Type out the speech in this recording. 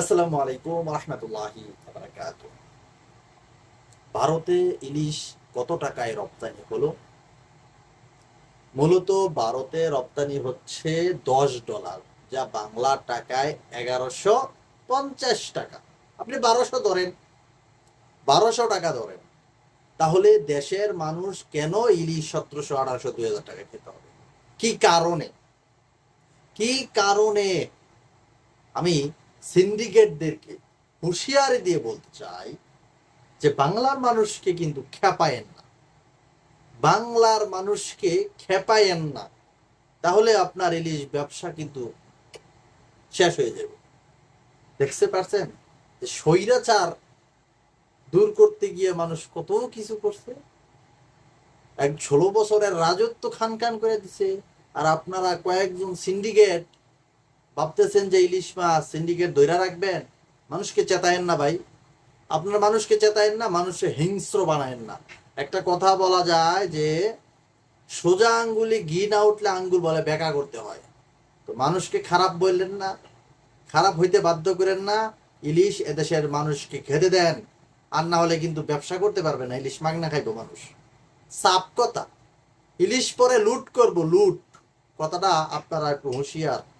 আসসালামু আলাইকুম রহমতুল্লাহি ভারতে ইলিশ কত টাকায় রপ্তানি হলো? মূলত ভারতে রপ্তানি হচ্ছে দশ ডলার, যা বাংলা টাকায় এগারোশো পঞ্চাশ টাকা। আপনি বারোশো ধরেন, বারোশো টাকা ধরেন। তাহলে দেশের মানুষ কেন ইলিশ সতেরোশো, আঠারোশো, দুই হাজার টাকা খেতে হবে? কি কারণে? কি কারণে? আমি সিন্ডিকেটদেরকে হুঁশিয়ারি দিয়ে বলতে চাই যে বাংলার মানুষকে কিন্তু খেপায়েন না। বাংলার মানুষকে খেপায়েন না। তাহলে আপনার ইলিশ ব্যবসা কিন্তু শেষ হয়ে যাবে। দেখতে পারছেন? যে স্বৈরাচার দূর করতে গিয়ে মানুষ কত কিছু করছে। এক ষোলো বছরের রাজত্ব খান খান করে দিছে। আর আপনারা কয়েকজন সিন্ডিকেট ভাবতেছেন যে ইলিশ মাছ সিন্ডিকেট ধৈরা রাখবেন? মানুষকে চেতায়েন না ভাই। আপনার মানুষকে চেতায়েন না, মানুষকে হিংস্র বানায়েন না। একটা কথা বলা যায় যে, সোজা আঙ্গুলি ঘি না উঠলে আঙ্গুল বলে বেকা করতে হয়। তো মানুষকে খারাপ বললেন না, খারাপ হইতে বাধ্য করেন না, ইলিশ এদেশের মানুষকে খেতে দেন। আর না হলে কিন্তু ব্যবসা করতে পারবে না, ইলিশ মাগনা খাইবো মানুষ। সাপ কথা। ইলিশ পরে লুট করব, লুট। কথাটা আপনারা একটু হুঁশিয়ার।